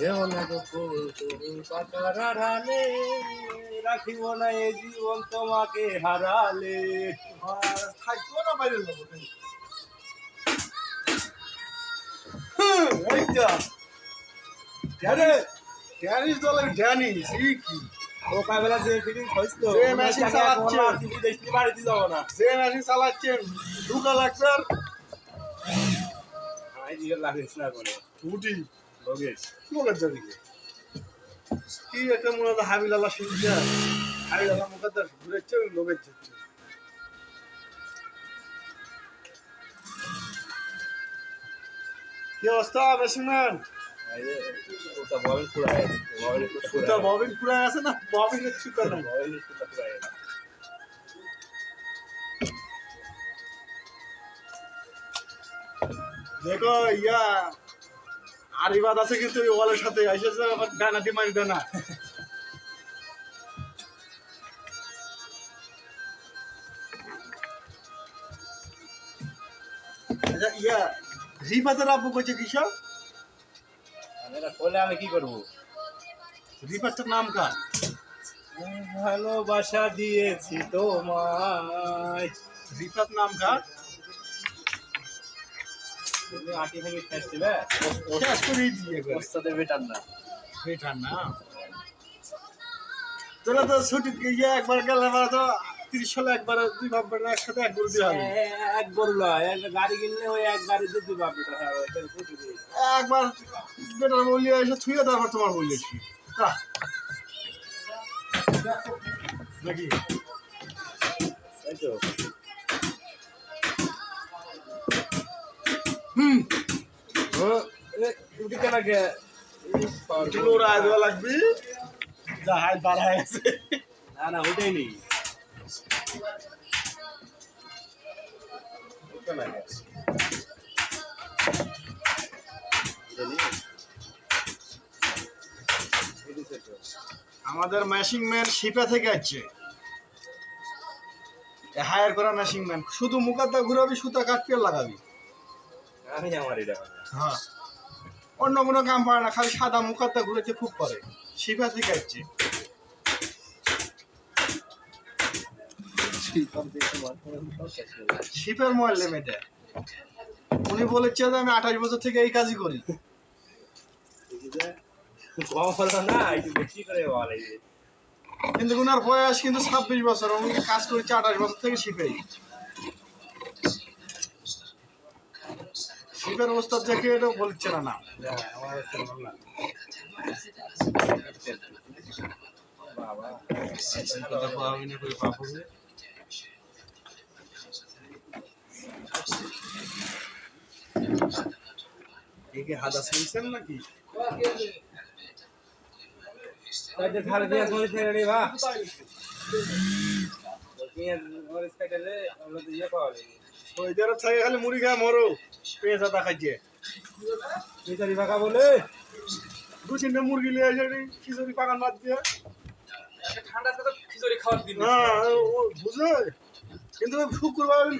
তুমি আড়ালে রাখিব না এ জীবন তোমাকে হারালে থাকব না বাইরে আরে দলের ড্যানিস এই কি ও কাবেলা ফিলিং হইছিল যে machine চালাচ্ছে। দেখতে বাড়িতে যাব না যে মেশিন চালাচ্ছেন ঢুকা লাগবে আর আই লাগিস না কি একটা মনে হয় হাবিলালা শিখছে হাবিলালা মুখাদ্দার ঘুরেছে ওই লোকের যাচ্ছে কি অবস্থা মেশিনম্যান ওটা বল কুড়ায় বল সুতা ববিন পুরা আছে না? ববিনের সুতা নাই? বল কুড়ায় দেখো আরিবাদ আছে কিন্তু ওয়ালের সাথে। এসেছে আবার ডানাটি মারি দেনা আচ্ছা ইয়া রিফাতের আব্বু কইছে কিসব আমি কি করব? রিফাতের নাম কার? ভালোবাসা দিয়েছি তোমায়। রিফাত নাম কার? তুমি আটি ভেঙে খেয়েছিলে শেষ করে দিয়ে ওস্তাদের বেটার না। বেটার না। তোরা তো ছুটি ইয়ে একবার গেলে তো তিরিশ সালে একবার দুই বেটা একসাথে এক করে দিয়ে হবে এক গরু এক গাড়ি কিনলে ওই এক গাড়িতে দুই বাপ বেটা। একবার বেটার বললি এসে ছুঁয়ে তারপর তোমার বললেছি নাকি? তাই তো। হুম। ও লাগবে। যা হাই আছে না না ওটাই নেই। আমাদের ম্যাশিং ম্যান শিপে থেকে আছে হায়ার করা ম্যাশিং ম্যান শুধু মুখাদ্দা ঘুরাবি সুতা কাটপিয়ে লাগাবি। আমি হ্যাঁ। অন্য কোনো কাম পারে না খালি সাদা মুখাদ্দা ঘুরেছে খুব করে। শিপা থেকে আছে শিপের মোবাইল লিমিটে উনি বলেছে যে আমি আঠাশ বছর থেকে এই কাজই করি। কিন্তু ওনার বয়স কিন্তু ছাব্বিশ বছর উনি কাজ করেছে আঠাশ বছর থেকে শিপেই শিপের অবস্থা দেখে এটা বলছে না না। হাদা শুনছেন নাকি? ধারে দিয়ে রে বা মরিচ কাটলে আমরা ইয়ে পাওয়া ওই যারা থাকে খালি মুড়ি খায় মরো। পেঁয়াজ আদা খাইছে। বিচারি ফাঁকা বলে দু তিনটে মুরগি নিয়ে এসে খিচুড়ি পাকান বাদ দিয়ে। ঠান্ডা তো খিচুড়ি খাওয়ার দিন না ও বুঝে কিন্তু শুক্রবার দিন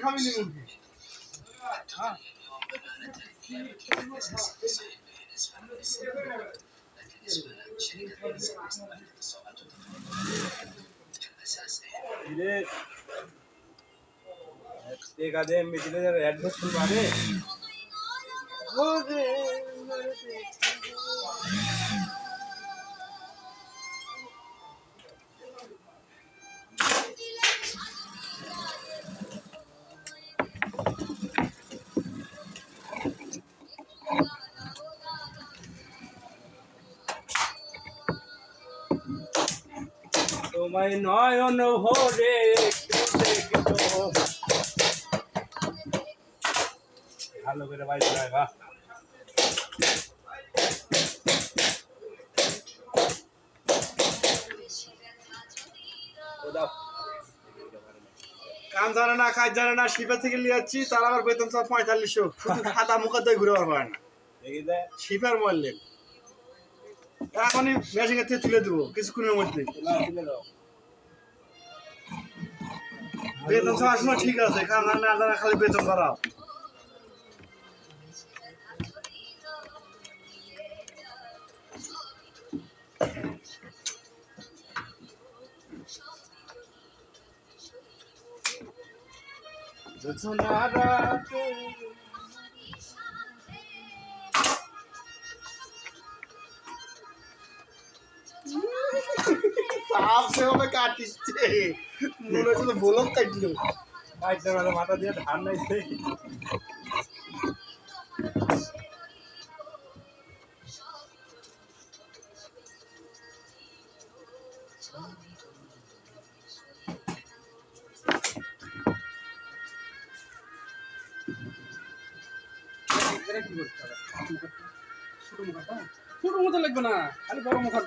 তোমায় নয়ন ভরে একটু দেখো ভালো করে বাইরে যায় বা কাম জানে না কাজ জানে না শিপা থেকে নিয়ে যাচ্ছি তার আবার বেতন সব পঁয়তাল্লিশশো। শুধু খাতা মুখার দিয়ে ঘুরে পারবে না। শিপার মরলেন। এখনই মেশিনের থেকে তুলে দেবো কিছুক্ষণের মধ্যে। বেতন সব আসলে ঠিক আছে কাম জানে না জানে খালি বেতন করাও রাতে সাপ সেভাবে কাটিচ্ছে মনে হচ্ছে বলক কাটলো। কাটতে মানে মাথা দিয়ে ধান নাই সেই এটা কি ছোট মুখাটা? ছোট লাগবে না খালি বড় মুখার